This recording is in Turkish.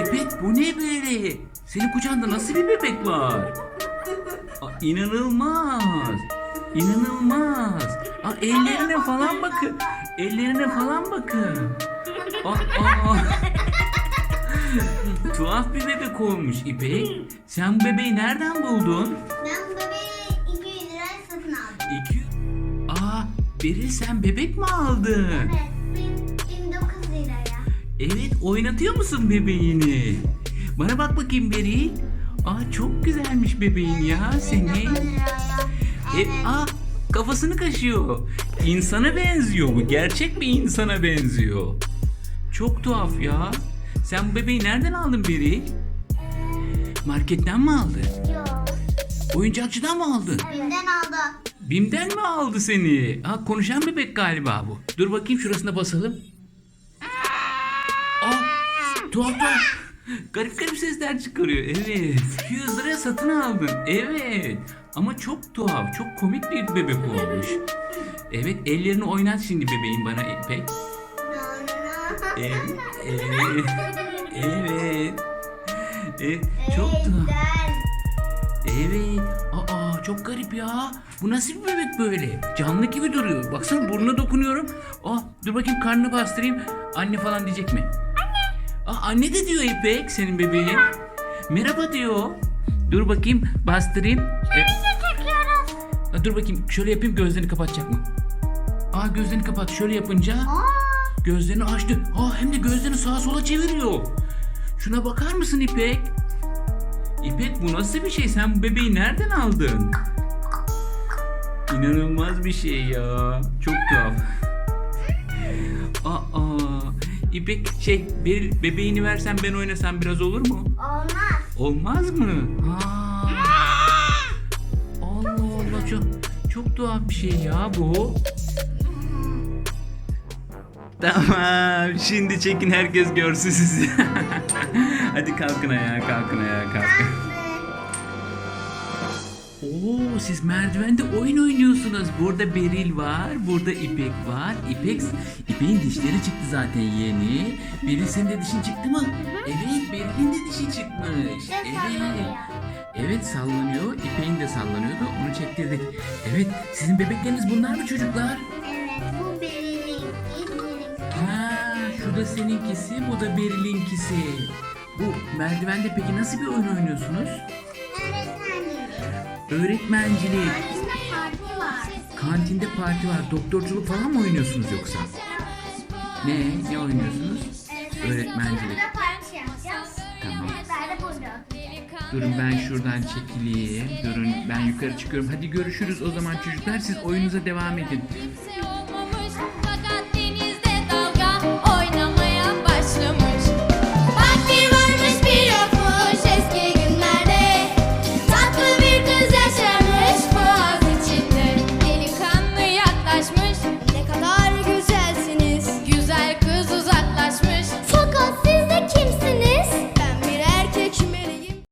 İpek bu ne böyle? Senin kucağında nasıl bir bebek var? Aa, inanılmaz. İnanılmaz. Aa, ellerine falan bakın. Ellerine falan bakın. Aa, aa. Tuhaf bir bebek olmuş İpek. Sen bu bebeği nereden buldun? Ben bu bebeği 200 liraya satın aldım. İki... Aa, Beril sen bebek mi aldın? Evet. Bin- 1009 liraya. Evet, oynatıyor musun bebeğini? Bana bak bakayım Beril. Aa, çok güzelmiş bebeğin ya 1009 senin. E, aa, kafasını kaşıyor. İnsana benziyor bu. Gerçek bir insana benziyor. Çok tuhaf ya. Sen bu bebeği nereden aldın Beril? Marketten mi aldın? Yok. Oyuncakçıdan mı aldın? Bim'den aldı. Bim'den mi aldı seni? Ha, konuşan bebek galiba bu. Dur bakayım şurasına basalım. Tuhaf tuhaf. Garip garip sesler çıkarıyor. Evet. 100 liraya satın aldın. Evet. Ama çok tuhaf, çok komik bir bebek olmuş. Evet, ellerini oynat şimdi bebeğin bana İpek. Evet, evet, evet. Çok tuhaf. Evet. Aa çok garip ya. Bu nasıl bir bebek böyle? Canlı gibi duruyor. Baksana burnuna dokunuyorum. Aa dur bakayım karnını bastırayım. Anne falan diyecek mi? Aa anne de diyor İpek senin bebeğin. Merhaba diyor. Dur bakayım bastırayım. E, Aa, dur bakayım şöyle yapayım gözlerini kapatacak mı? Aa gözlerini kapat. Şöyle yapınca Aa, gözlerini açtı. Aa hem de gözlerini sağa sola çeviriyor. Şuna bakar mısın İpek? İpek bu nasıl bir şey? Sen bu bebeği nereden aldın? İnanılmaz bir şey ya. Çok tuhaf. Aa, İpek şey bir bebeğini versen ben oynasam biraz olur mu? olmaz. Olmaz mı? Aa. Allah Allah çok çok tuhaf bir şey ya bu. Tamam şimdi çekin herkes görsün sizi. Hadi kalkın ayağa kalkın ayağa kalkın. Oo siz merdivende oyun oynuyorsunuz. Burada Beril var, burada İpek var. İpek, İpek'in dişleri çıktı zaten yeni. Beril senin de dişin çıktı mı? Evet, Beril'in de dişi çıkmış. Evet. Evet sallanıyor. İpek'in de sallanıyordu. Onu çektirdik. Evet, sizin bebekleriniz bunlar mı çocuklar? Evet bu Beril'in. Ha, şu da seninkisi, bu da Beril'inkisi. Bu merdivende peki nasıl bir oyun oynuyorsunuz? Öğretmenlik. Öğretmencilik. Aramızda parti var. Kantinde parti var. Doktorculuk falan mı oynuyorsunuz yoksa? Ne? Ne oynuyorsunuz? Öğretmencilik. Burada parti yapacağız. Tamam. Öğretmen de burada. Durun ben şuradan çekileyim. Durun ben yukarı çıkıyorum. Hadi görüşürüz o zaman çocuklar. Siz oyununuza devam edin.